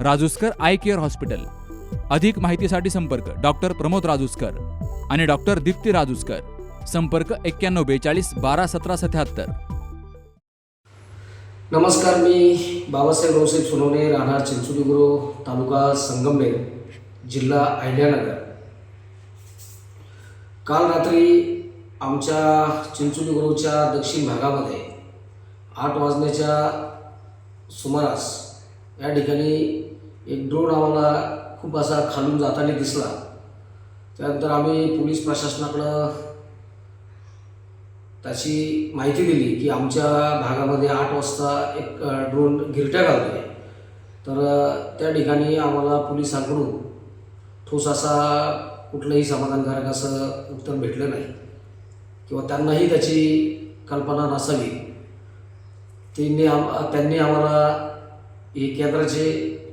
Rajuskar eye care hospital. अधिक माहितीसाठी संपर्क डॉक्टर प्रमोद राजूस्कर आणि डॉक्टर दीप्ती राजूस्कर. संपर्क एक्क्याण्णव बेचाळीस बारा सतरा सत्याहत्तर. नमस्कार मी बाबासाहेब रोसेब सोनवणे राहणार चिंचोलीगुरू तालुका संगमनेर जिल्हा अहिल्यानगर. काल रात्री आमच्या चिंचुलीगुरूच्या दक्षिण भागामध्ये आठ वाजण्याच्या सुमारास या ठिकाणी एक ड्रोन आम्हाला खूप असा खालून जाताना दिसला. त्यानंतर आम्ही पोलीस प्रशासनाकडं त्याची माहिती दिली की आमच्या भागामध्ये आठ वाजता एक ड्रोन गिरट्या आहे तर त्या ठिकाणी आम्हाला पोलिसांकडून ठोस असा कुठलंही समाधानकारक असं उत्तर भेटलं नाही. किंवा त्यांनाही त्याची कल्पना नसावी. त्यांनी आम त्यांनी आम्हाला हे केंद्राचे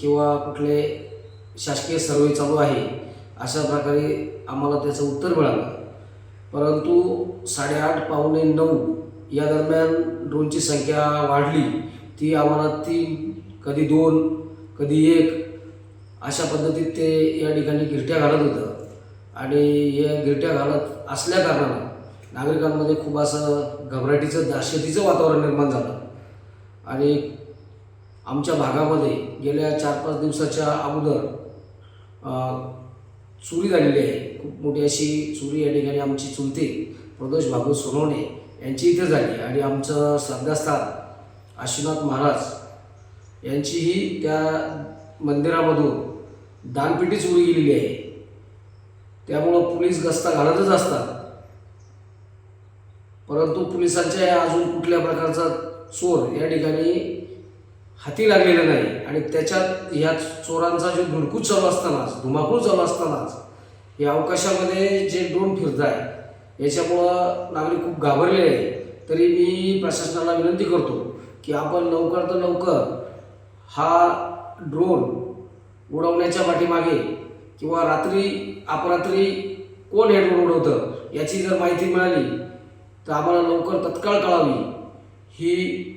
किंवा कुठले शासकीय सर्वे चालू आहे अशा प्रकारे आम्हाला त्याचं उत्तर मिळालं. परंतु साडेआठ पावणे नऊ या दरम्यान ड्रोनची संख्या वाढली ती आम्हाला तीन कधी दोन कधी एक अशा पद्धतीत ते या ठिकाणी गिरट्या घालत होतं. आणि या गिरट्या घालत असल्या कारणानं नागरिकांमध्ये खूप असं घबराटीचं दहशतीचं वातावरण निर्माण झालं. आणि आमच्या भागामध्ये गेल्या चार पाच दिवसाच्या अगोदर चोरी झालेली आहे. खूप मोठी अशी चोरी या ठिकाणी आमची चुलते प्रदोष भागवत सोनवणे यांची इथे झाली आणि आमचं श्रद्धास्थान आशीनाथ महाराज यांचीही त्या मंदिरामधून दानपेटी चोरी गेलेली आहे. त्यामुळं पोलीस गस्ता घालतच असतात. परंतु पोलिसांच्या अजून कुठल्या प्रकारचा चोर या ठिकाणी हाती लागलेलं नाही. आणि त्याच्यात या चोरांचा जो धुडकूच चालू असतानाच धुमाकूळ चालू असतानाच या अवकाशामध्ये जे ड्रोन फिरत आहे याच्यामुळं नागरिक खूप घाबरले आहे तरी मी प्रशासनाला विनंती करतो की आपण लवकर तर लवकर हा ड्रोन उडवण्याच्या पाठीमागे किंवा रात्री अपरात्री कोण हे ड्रोन उडवतं याची जर माहिती मिळाली तर आम्हाला लवकर तत्काळ कळावी. ही